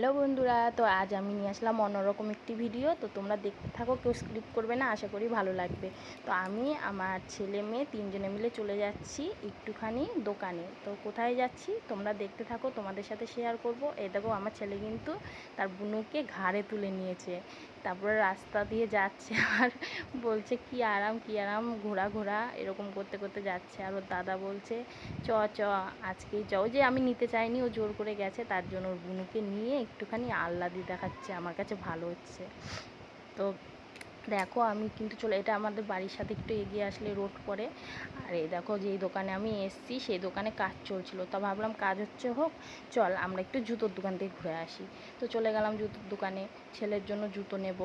Hello বন্ধুরা, তো আজ আমি নিয়ে আসলাম অন্যরকম একটি ভিডিও তো তোমরা দেখতে থাকো, কেউ স্ক্রিপ করবে না, আশা করি ভালো লাগবে। তো আমি, আমার ছেলে মেয়ে তিনজনে মিলে চলে যাচ্ছি একটুখানি দোকানে। তো কোথায় যাচ্ছি তোমরা দেখতে থাকো, তোমাদের সাথে শেয়ার করব। এই দেখো, আমার ছেলে কিন্তু তার বুনুকে ঘাড়ে তুলে নিয়েছে। তারপরে রাস্তা দিয়ে যাচ্ছে, আর বলছে, কি আরাম কি আরাম, ঘোরা ঘোরা। এরকম করতে করতে যাচ্ছে। আর ওর দাদা বলছে, চ চ, আজকেই চ যে আমি নিতে চাইনি, ও জোর করে গেছে, তার জন্য ওর বুনুকে নিয়ে একটুখানি আহ্লাদি দেখাচ্ছে আমার কাছে ভালো হচ্ছে। তো দেখো আমি কিন্তু চলে, এটা আমাদের বাড়ির সাথে একটু এগিয়ে আসলে রোড পরে। আর এই দেখো যেই দোকানে আমি এসছি, সেই দোকানে কাজ চলছিল। তো ভাবলাম কাজ হচ্ছে হোক, চল আমরা একটু জুতোর দোকান থেকে ঘুরে আসি। তো চলে গেলাম জুতোর দোকানে, ছেলের জন্য জুতো নেব।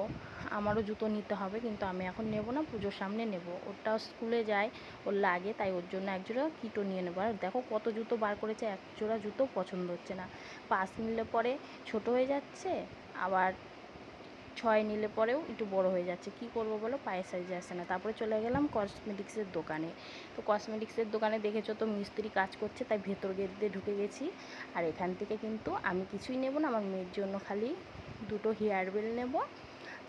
আমারও জুতো নিতে হবে, কিন্তু আমি এখন নেব না, পুজোর সামনে নেব। ওটাও স্কুলে যায়, ওর লাগে, তাই ওর জন্য একজোড়া কিটো নিয়ে নেব। আর দেখো কত জুতো বার করেছে, এক জোড়া জুতো পছন্দ হচ্ছে না। পাঁচ নিলে পরে ছোট হয়ে যাচ্ছে, আবার ছয় নিলে পরেও একটু বড় হয়ে যাচ্ছে। কি করব বলো? পায়ে সাইজে আসছে না। তারপরে চলে গেলাম কসমেটিক্সের দোকানে। তো কসমেটিক্সের দোকানে দেখেছ তো মিস্ত্রি কাজ করছে, তাই ভেতর গেট দিয়ে ঢুকে গেছি। আর এখান থেকে কিন্তু আমি কিছুই নেব না, আমার মেয়ের জন্য খালি দুটো হেয়ার বেল নেব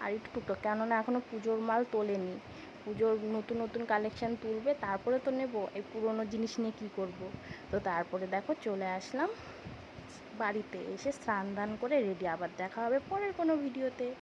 আর একটু টুকটো কেননা এখনও পুজোর মাল তোলেনি। পুজোর নতুন নতুন কালেকশান তুলবে, তারপরে তো নেব। এই পুরোনো জিনিস নিয়ে কী করব? তো তারপরে দেখো চলে আসলাম বাড়িতে। এসে স্নান দান করে রেডি আবার দেখা হবে পরের কোনো ভিডিওতে